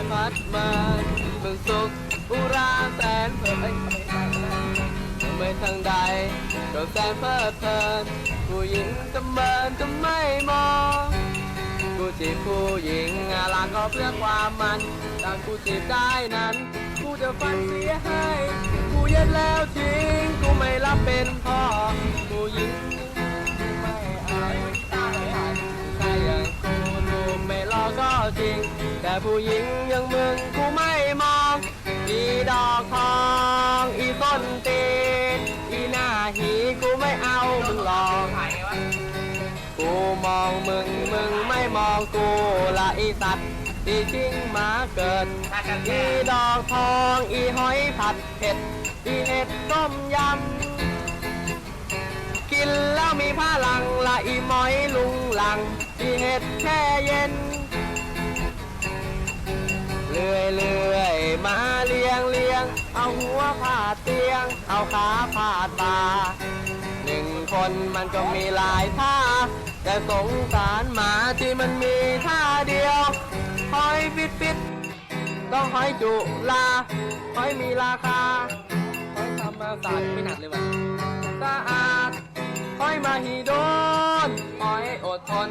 ยพัดมาเป็นสุขอุราแสนเพลินไม่ทางใดก็แสนเพลิดเพลินผู้หญิงจะเมินจะไม่มองกูจีบผู้หญิงอาลางก็เพื่อความมันต่างกูจีบได้นั้นกูจะฟันเสียให้กูเย็ดแล้วทิ้งกูไม่รับเป็นพอ จริง แต่ผู้หญิงอยังมึงกูไม่มอง อีดอกทองอีต้นตีนอีหน้าหีกูไม่เอามึงหลอกกูมองมึงมึงไม่มองกูละอีสัตว์อีชิงหมาเกิด อีดอกทองอีหอยผัดเผ็ด อีเห็ดต้มยำ กินแล้วมีพลังละอีหมอยลุงหลัง อีเห็ดแช่เย็น เลียงเอาหัวพาดเตียง เอาขาพาดบ่าหนึ่งคนมันก็มีหลายท่า แต่สงสารหมาที่มันมีท่าเดียวหอยฟิตฟิตต้องหอยจุลาหอยมีราคาหอยทำมาสาดไม่หนักเลยว่ะสะอาดหอยมาฮีโดนหอยอดทน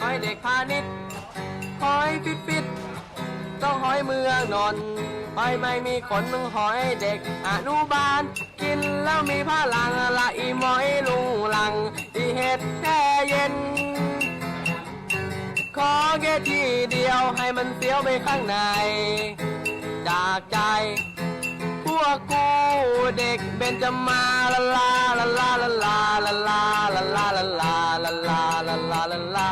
หอยเด็กพาณิชย์หอยฟิตฟิต ต้องหอยเมืองนนหอยไม่มีขนต้องหอยเด็กอนุบาล กินแล้วมีพลังละอีหมอยลุงหลัง อีเห็ดแช่เย็น ขอแค่ทีเดียวให้มันเสียวไปข้างใน จากใจ พวกกูเด็กเบนจะมาละลาละลาละลาละลาละลาละลาละลาละลาละลา